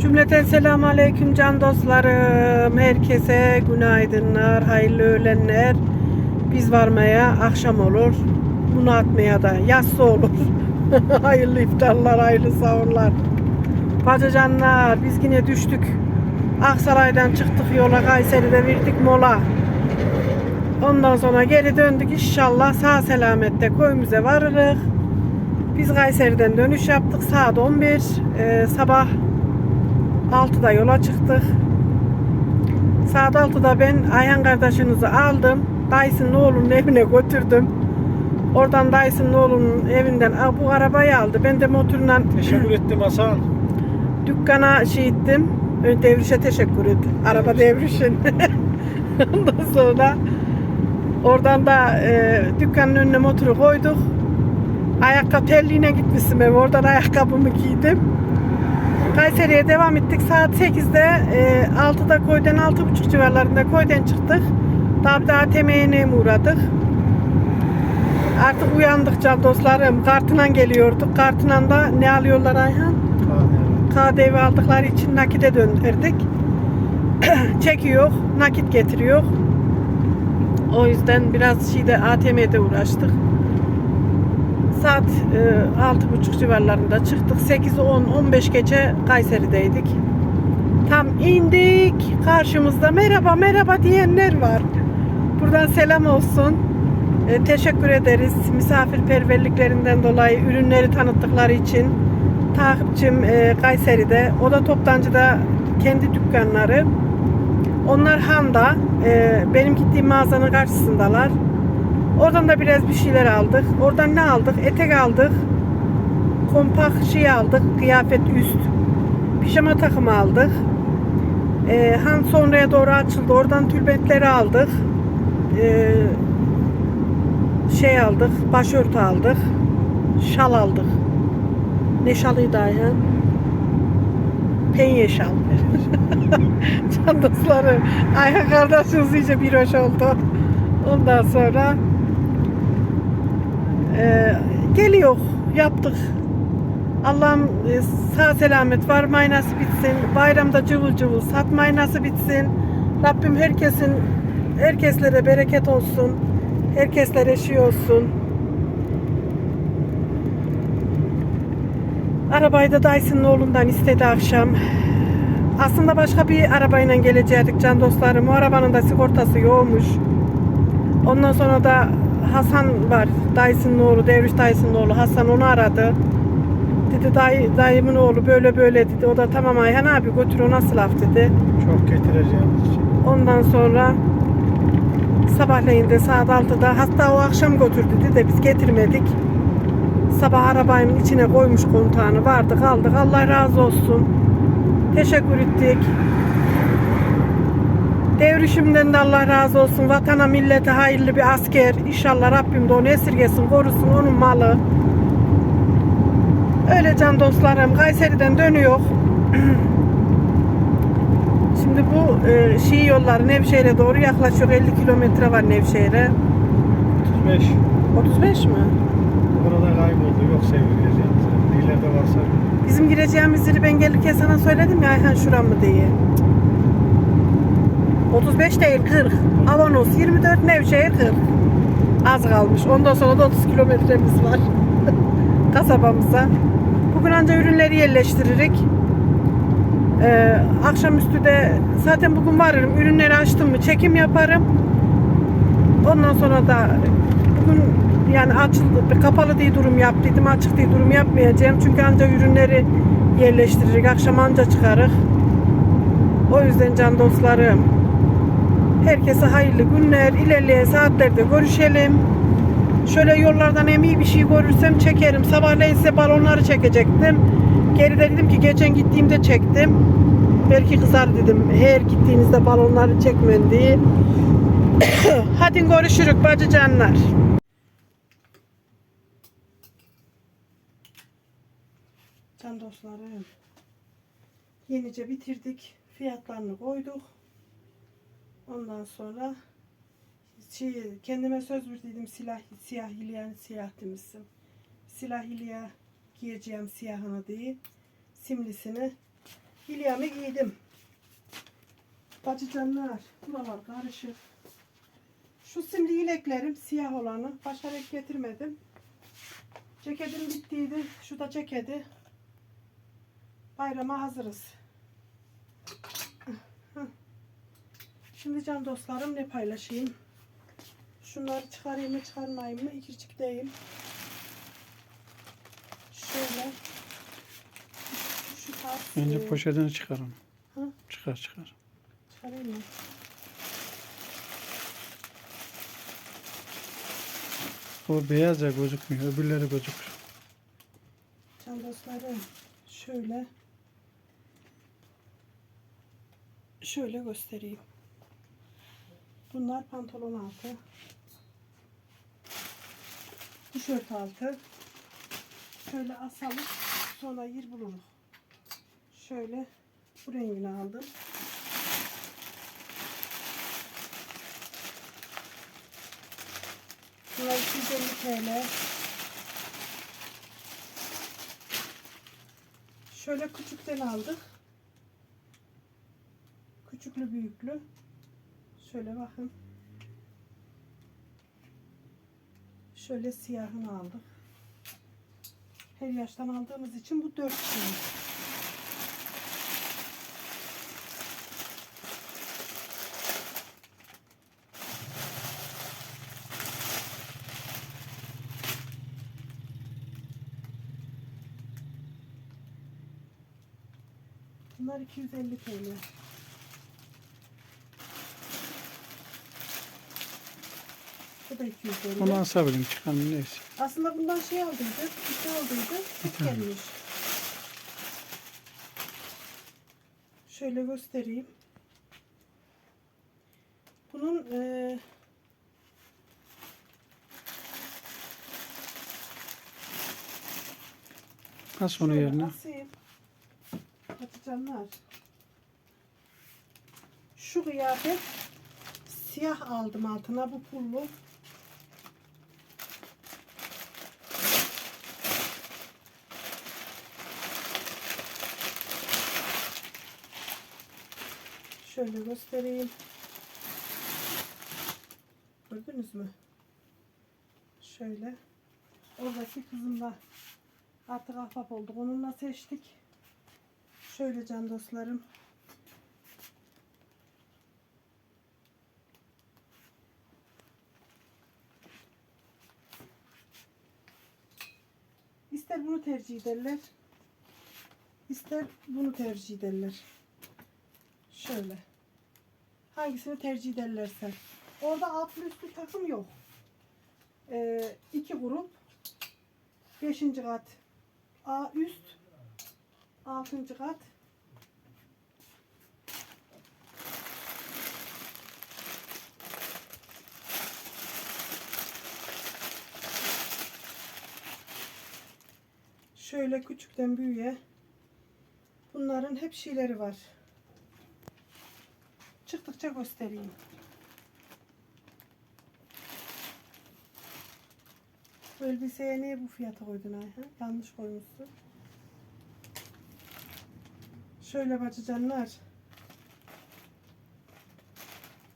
Cümleten selamun aleyküm can dostlarım. Herkese günaydınlar, hayırlı öğlenler. Biz varmaya akşam olur. Bunu atmaya da yatsı olur. hayırlı iftarlar, hayırlı sahurlar. Bacıcanlar biz yine düştük. Aksaray'dan çıktık yola Kayseri'de verdik mola. Ondan sonra geri döndük inşallah sağ selamette köyümüze varırız. Biz Kayseri'den dönüş yaptık saat 11 Ee, sabah 6'da yola çıktık. Saat 6'da ben Ayhan kardeşinizi aldım. Dayısının oğlunun evine götürdüm. Oradan dayısının oğlunun evinden "Aa, bu arabayı aldı. Ben de motorla Teşekkür ettim Hasan. dükkana şey ettim. Ön devrişe teşekkür ettim. Araba devrişin. Ondan sonra oradan da e, dükkanın önüne motoru koyduk. Ayakkabı telliğine gitmişim eve. Oradan ayakkabımı giydim. Kayseri'ye devam ettik. Saat 8'de e, 6'da koydan 6.30 civarlarında koydan çıktık. Daha bir daha temeğine uğradık. Artık uyandık can dostlarım. Kartına geliyorduk. Kartına da ne alıyorlar Ayhan? KDV aldıkları için nakite döndürdük. Çekiyor, nakit getiriyor. O yüzden biraz şeyde ATM'de uğraştık. Saat e, altı buçuk civarlarında çıktık. 8 10 15 gece Kayseri'deydik. Tam indik. Karşımızda merhaba merhaba diyenler var. Buradan selam olsun. E, teşekkür ederiz misafirperverliklerinden dolayı ürünleri tanıttıkları için. Takipçim e, Kayseri'de. O da toptancıda kendi dükkanları. Onlar Han'da. E, benim gittiğim mağazanın karşısındalar. Oradan da biraz bir şeyler aldık. Oradan ne aldık? Etek aldık. Kompak şey aldık. Kıyafet üst. Pijama takımı aldık. E, Han sonraya doğru açıldı. Oradan tülbentleri aldık. E, şey aldık. Başörtü aldık. Şal aldık. Ne şalıydı Ayhan? Penye şal. Can dostlarım. Ayhan kardeşiniz iyice bir hoş oldu. Ondan sonra e, geliyor. Yaptık. Allah'ım e, sağ selamet varmayı nasip etsin. Bayramda cıvıl cıvıl satmayı nasip etsin. Rabbim herkesin herkeslere bereket olsun. Herkeslere şey olsun. Arabayı da Dyson'ın oğlundan istedi akşam. Aslında başka bir arabayla gelecektik can dostlarım. O arabanın da sigortası yokmuş. Ondan sonra da Hasan var. Dyson'ın oğlu, Devriş Dyson'ın oğlu. Hasan onu aradı. Dedi dayı, dayımın oğlu böyle böyle dedi. O da tamam Ayhan abi götür o nasıl laf dedi. Çok getireceğimiz için. Ondan sonra sabahleyin de saat 6'da hatta o akşam götür dedi de biz getirmedik. Sabah arabanın içine koymuş kontağını vardık aldık. Allah razı olsun. Teşekkür ettik. Devrişimden de Allah razı olsun. Vatana millete hayırlı bir asker. İnşallah Rabbim de onu esirgesin, korusun onun malı. Öyle can dostlarım. Kayseri'den dönüyor. Şimdi bu e, Şii yolları Nevşehir'e doğru yaklaşıyor. 50 kilometre var Nevşehir'e. 35. 35 mi? Orada kayboldu. Yok sevileceğimiz. İleride varsa Bizim gireceğimiz yeri ben gelirken sana söyledim ya Ayhan şuram mı diye. 35 değil 40. Avanos 24 Nevşehir 40. Az kalmış. Ondan sonra da 30 kilometremiz var. Kasabamıza. Bugün anca ürünleri yerleştiririk. Ee, akşamüstü de zaten bugün varırım. Ürünleri açtım mı çekim yaparım. Ondan sonra da bugün yani açıldı, kapalı diye durum yap dedim. Açık diye durum yapmayacağım. Çünkü anca ürünleri yerleştiririk. Akşam anca çıkarık. O yüzden can dostlarım. Herkese hayırlı günler. İlerleyen saatlerde görüşelim. Şöyle yollardan hem iyi bir şey görürsem çekerim. Sabahleyin size balonları çekecektim. Geride dedim ki geçen gittiğimde çektim. Belki kızar dedim. Her gittiğinizde balonları çekmen diye. Hadi görüşürük bacı canlar. Can dostlarım. Yenice bitirdik. Fiyatlarını koyduk. Ondan sonra şey, kendime söz verdiydim silah siyah hilyen siyah demişsin. Silah hilya giyeceğim siyahını diye simlisini Hilyamı giydim. Bacı canlar. Buralar karışık. Şu simli ileklerim siyah olanı. Başka renk getirmedim. Ceketim bittiydi. Şu da ceketi. Bayrama hazırız. Şimdi can dostlarım ne paylaşayım? Şunları çıkarayım mı çıkarmayayım mı? İkircikteyim. Şöyle. Şu, tarz. Önce poşetini çıkarın. Hı? Çıkar çıkar. Çıkarayım mı? O beyaz ya gözükmüyor. Öbürleri gözükür. Can dostlarım şöyle şöyle göstereyim. Bunlar pantolon altı. Tişört altı. Şöyle asalım. Sonra yer buluruz. Şöyle bu rengini aldım. Bunlar 250 TL. Şöyle küçükten aldık. Küçüklü büyüklü. Şöyle bakın. Şöyle siyahını aldık. Her yaştan aldığımız için bu dört şey. Bunlar 250 TL. Bu da 250. Onu asabilirim çıkan neyse. Aslında bundan şey aldıydık, iki aldıydık, tek gelmiş. Şöyle göstereyim. Bunun eee As onu yerine. asayım. Patlıcanlar. Şu kıyafet siyah aldım altına bu pullu. Şöyle göstereyim. Gördünüz mü? Şöyle. Oradaki kızımla artık ahbap olduk. Onunla seçtik. Şöyle can dostlarım. İster bunu tercih ederler. ister bunu tercih ederler. Şöyle. Hangisini tercih ederlerse. Orada altlı üstlü takım yok. Ee, iki grup. Beşinci kat A üst. Altıncı kat. Şöyle küçükten büyüğe bunların hep şeyleri var. Çıktıkça göstereyim. Elbiseye niye bu fiyata koydun Ayhan? Yanlış koymuşsun. Şöyle bacıcanlar.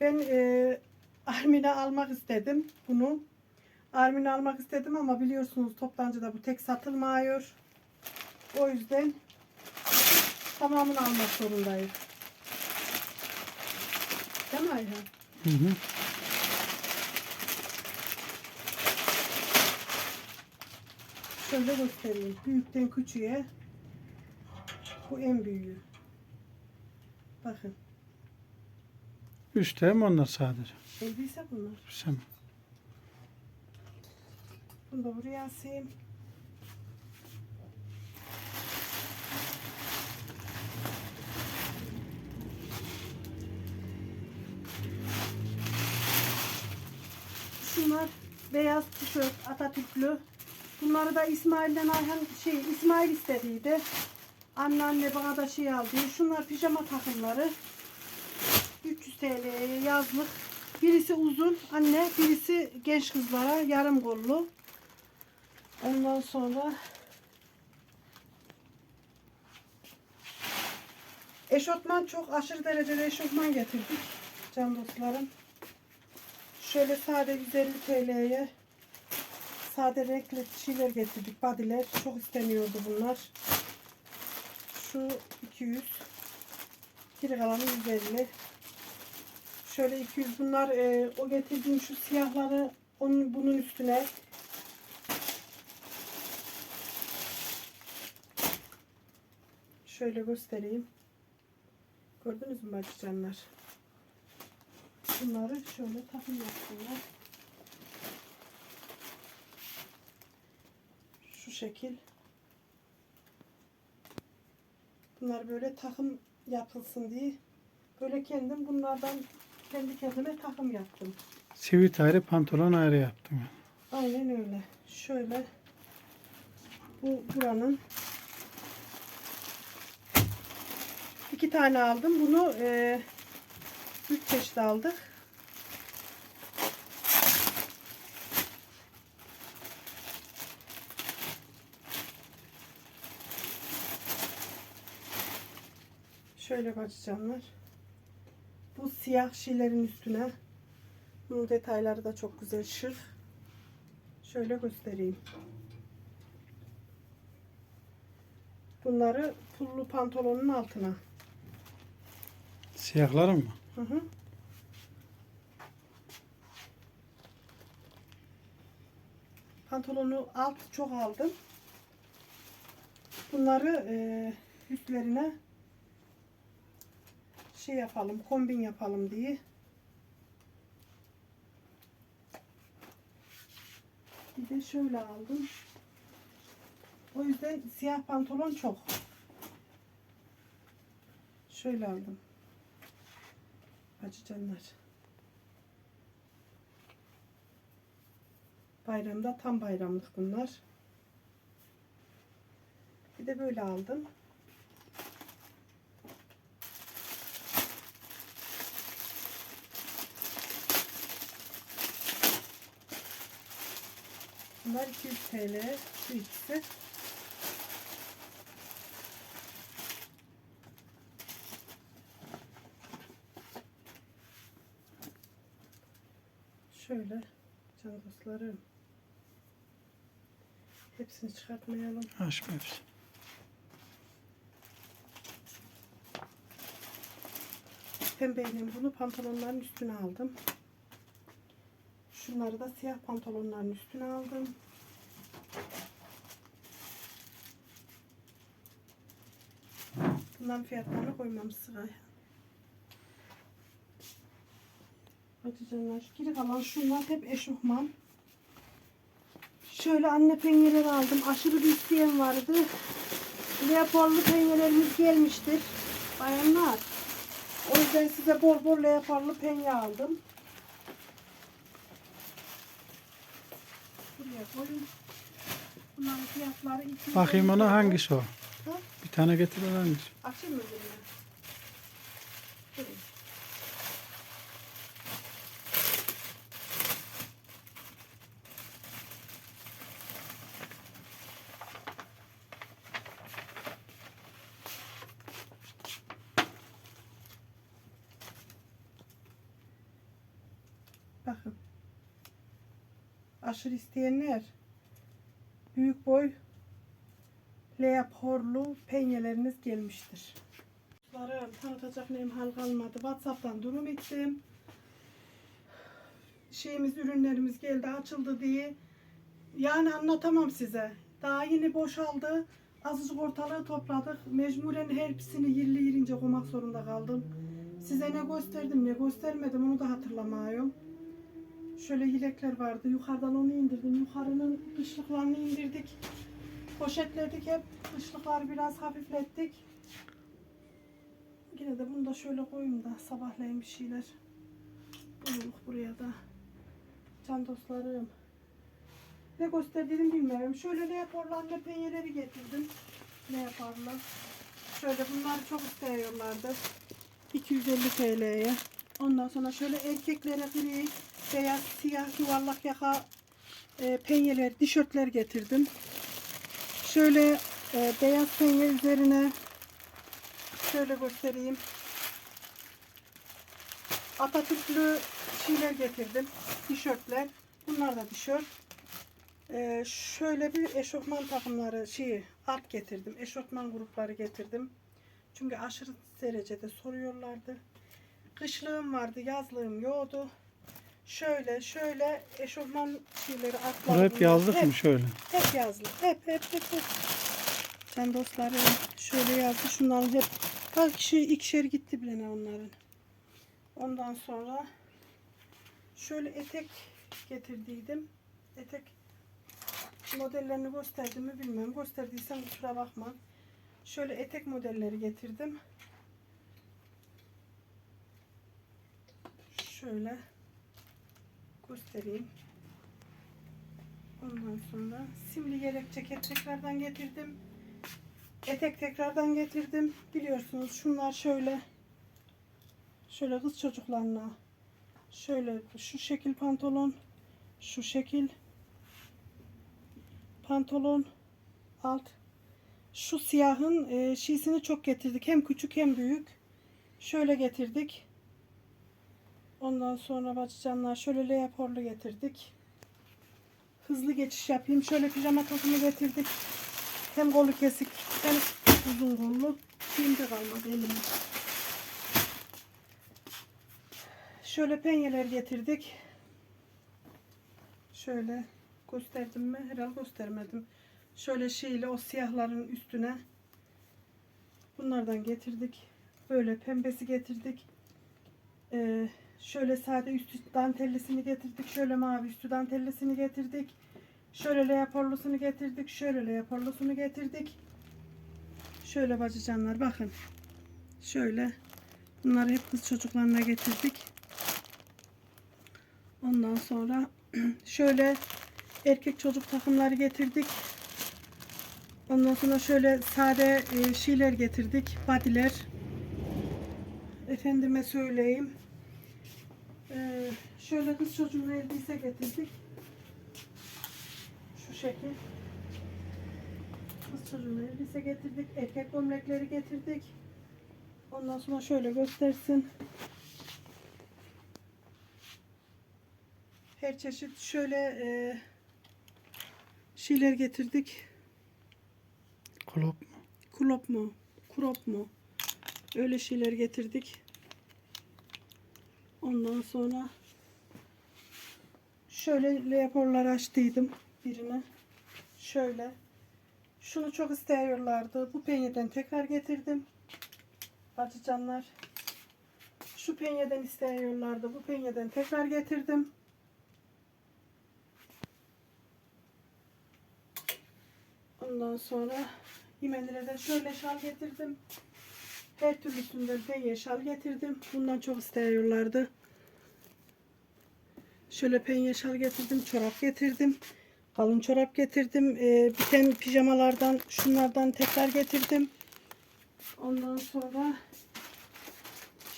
Ben e, Armin'e almak istedim bunu. Armin'e almak istedim ama biliyorsunuz toptancıda bu tek satılmıyor. O yüzden tamamını almak zorundayım. Mi Ayhan? Hı hı. Şöyle göstereyim. Büyükten küçüğe. Bu en büyüğü. Bakın. Üstte mi onlar sadece? Elbise bunlar. Sen. Bunu da buraya asayım. Beyaz tişört Atatürklü. Bunları da İsmail'den Ayhan şey İsmail istediydi. Anneanne bana da şey aldı. Şunlar pijama takımları. 300 TL'ye yazlık. Birisi uzun anne, birisi genç kızlara yarım kollu. Ondan sonra Eşofman çok aşırı derecede eşofman getirdik. Can dostlarım. Şöyle sade 150 TL'ye sade renkli şeyler getirdik. Badiler. Çok isteniyordu bunlar. Şu 200. Geri kalanı 150. Şöyle 200 bunlar e, o getirdiğim şu siyahları onun bunun üstüne şöyle göstereyim. Gördünüz mü bacıcanlar? Bunları şöyle takım yapsınlar. Şu şekil. Bunlar böyle takım yapılsın diye böyle kendim bunlardan kendi kendime takım yaptım. Sivit ayrı pantolon ayrı yaptım. Aynen öyle. Şöyle bu buranın iki tane aldım. Bunu e, üç çeşit aldık. Şöyle bacıcanlar. Bu siyah şeylerin üstüne bunun detayları da çok güzel şık. Şöyle göstereyim. Bunları pullu pantolonun altına. Siyahları mı? Hı hı. Pantolonu alt çok aldım. Bunları e, üstlerine şey yapalım, kombin yapalım diye. Bir de şöyle aldım. O yüzden siyah pantolon çok. Şöyle aldım. Acı canlar. Bayramda tam bayramlık bunlar. Bir de böyle aldım. Bunlar 200 TL. Şu ikisi. Şöyle can dostlarım. Hepsini çıkartmayalım. Aşk hepsi. Pembeyle bunu pantolonların üstüne aldım. Şunları da siyah pantolonların üstüne aldım. Bunların fiyatlarını koymam sıraya. Hadi canlar. şu Geri kalan şunlar hep eşofman. Şöyle anne penyeleri aldım. Aşırı bir isteyen vardı. Leoparlı penyelerimiz gelmiştir. Bayanlar. O yüzden size bol bol leoparlı penye aldım. Buraya koyun. Bunların fiyatları 250 Bakayım ona TL. hangisi o? Ha? Bir tane getir ona hangisi? Açayım mı birine? Durun. Bakın. Aşırı isteyenler büyük boy leoporlu penyeleriniz gelmiştir. Dostlarım tanıtacak neyim hal kalmadı. Whatsapp'tan durum ettim. Şeyimiz ürünlerimiz geldi açıldı diye. Yani anlatamam size. Daha yeni boşaldı. Azıcık ortalığı topladık. Mecburen hepsini yerli yerince koymak zorunda kaldım. Size ne gösterdim ne göstermedim onu da hatırlamıyorum. Şöyle yelekler vardı. Yukarıdan onu indirdim. Yukarının kışlıklarını indirdik. Poşetledik hep. Kışlıkları biraz hafiflettik. Yine de bunu da şöyle koyayım da sabahleyin bir şeyler buluruk buraya da. Can dostlarım. Ne gösterdiğimi bilmiyorum. Şöyle leoparlı anne penyeleri getirdim. Leoparlı. Şöyle bunları çok istiyorlardı. 250 TL'ye. Ondan sonra şöyle erkeklere gri, beyaz, siyah, yuvarlak yaka e, penyeler, tişörtler getirdim. Şöyle e, beyaz penye üzerine şöyle göstereyim. Atatürklü şeyler getirdim. Tişörtler. Bunlar da tişört. Ee, şöyle bir eşofman takımları şeyi alt getirdim. Eşofman grupları getirdim. Çünkü aşırı derecede soruyorlardı. Kışlığım vardı, yazlığım yoktu. Şöyle şöyle eşofman şeyleri atlar. Bunu hep yazdık Hep- mı şöyle? hep yazlı. Hep hep hep hep. Can dostlarım şöyle yazdı. Şunların hep kaç kişi ikişer gitti bile ne onların. Ondan sonra şöyle etek getirdiydim. Etek modellerini gösterdim mi bilmem. Gösterdiysem kusura bakma. Şöyle etek modelleri getirdim. Şöyle göstereyim. Ondan sonra simli yelek ceket tekrardan getirdim. Etek tekrardan getirdim. Biliyorsunuz şunlar şöyle şöyle kız çocuklarına şöyle şu şekil pantolon şu şekil pantolon alt şu siyahın e, şişini çok getirdik. Hem küçük hem büyük. Şöyle getirdik. Ondan sonra bacıcanlar şöyle leoparlı getirdik hızlı geçiş yapayım. Şöyle pijama takımı getirdik. Hem kolu kesik hem uzun kollu. Şimdi kalmadı elimde. Şöyle penyeler getirdik. Şöyle gösterdim mi? Herhalde göstermedim. Şöyle şeyle o siyahların üstüne bunlardan getirdik. Böyle pembesi getirdik. Ee, şöyle sade üstü dantellisini getirdik. Şöyle mavi üstü dantellisini getirdik. Şöyle leoparlosunu getirdik. Şöyle leoparlosunu getirdik. Şöyle bacıcanlar bakın. Şöyle. Bunları hep kız çocuklarına getirdik. Ondan sonra şöyle erkek çocuk takımları getirdik. Ondan sonra şöyle sade e, şeyler getirdik. Badiler. Efendime söyleyeyim. Ee, şöyle kız çocuğun elbise getirdik. Şu şekil. Kız çocuğun elbise getirdik. Erkek gömlekleri getirdik. Ondan sonra şöyle göstersin. Her çeşit şöyle e, şeyler getirdik. Kulüp mu? Kulop mu? Krop mu? Öyle şeyler getirdik. Ondan sonra şöyle leoparlar açtıydım birine. Şöyle. Şunu çok istiyorlardı. Bu penyeden tekrar getirdim. Bacıcanlar. Şu penyeden istiyorlardı. Bu penyeden tekrar getirdim. Ondan sonra Yemenlere şöyle şal getirdim. Her türlüsünden penye şal getirdim. Bundan çok istiyorlardı. Şöyle penye şal getirdim. Çorap getirdim. Kalın çorap getirdim. Ee, biten pijamalardan şunlardan tekrar getirdim. Ondan sonra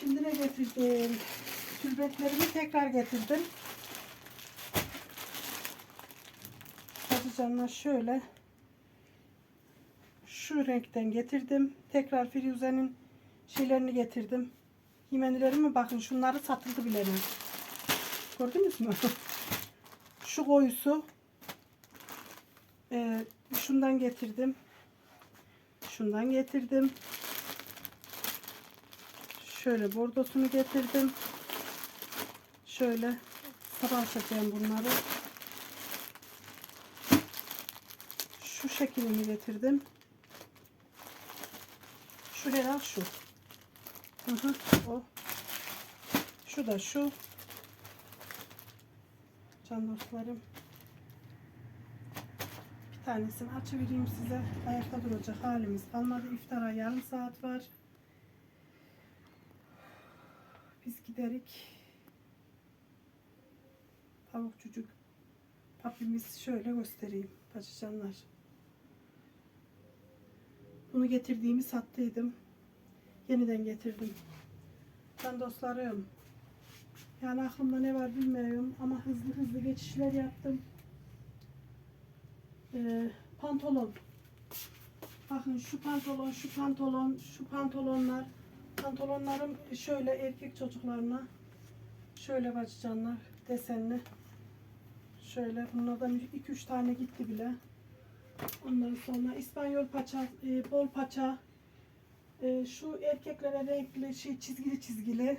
şimdi ne getirdim? Tülbetlerimi tekrar getirdim. Patlıcanlar şöyle şu renkten getirdim. Tekrar Firuze'nin şeylerini getirdim. Yemenlerimi bakın şunları satıldı bile. Gördünüz mü? Şu koyusu e, şundan getirdim. Şundan getirdim. Şöyle bordosunu getirdim. Şöyle sabah çekeyim bunları. Şu şeklini getirdim. Şuraya şu. Hı o. Şu da şu. Can dostlarım. Bir tanesini açıvereyim size. Ayakta duracak halimiz kalmadı. İftara yarım saat var. Biz giderik. Tavuk çocuk. Papimiz şöyle göstereyim. Paçacanlar. Bunu getirdiğimi sattıydım. Yeniden getirdim. Ben dostlarım. Yani aklımda ne var bilmiyorum ama hızlı hızlı geçişler yaptım. Ee, pantolon. Bakın şu pantolon, şu pantolon, şu pantolonlar. Pantolonlarım şöyle erkek çocuklarına. Şöyle bacıcanlar desenli. Şöyle bunlardan 2-3 tane gitti bile. Ondan sonra İspanyol paça, e, bol paça. E, şu erkeklere renkli şey çizgili çizgili.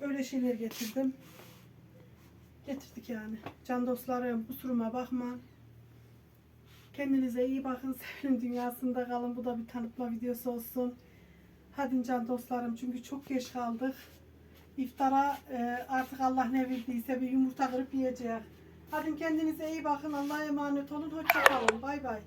Öyle şeyler getirdim. Getirdik yani. Can dostlarım kusuruma bakma. Kendinize iyi bakın. Sevinin dünyasında kalın. Bu da bir tanıtma videosu olsun. Hadi can dostlarım çünkü çok geç kaldık. İftara e, artık Allah ne verdiyse bir yumurta kırıp yiyeceğiz. Hadi kendinize iyi bakın. Allah'a emanet olun. Hoşça kalın. Bay bay.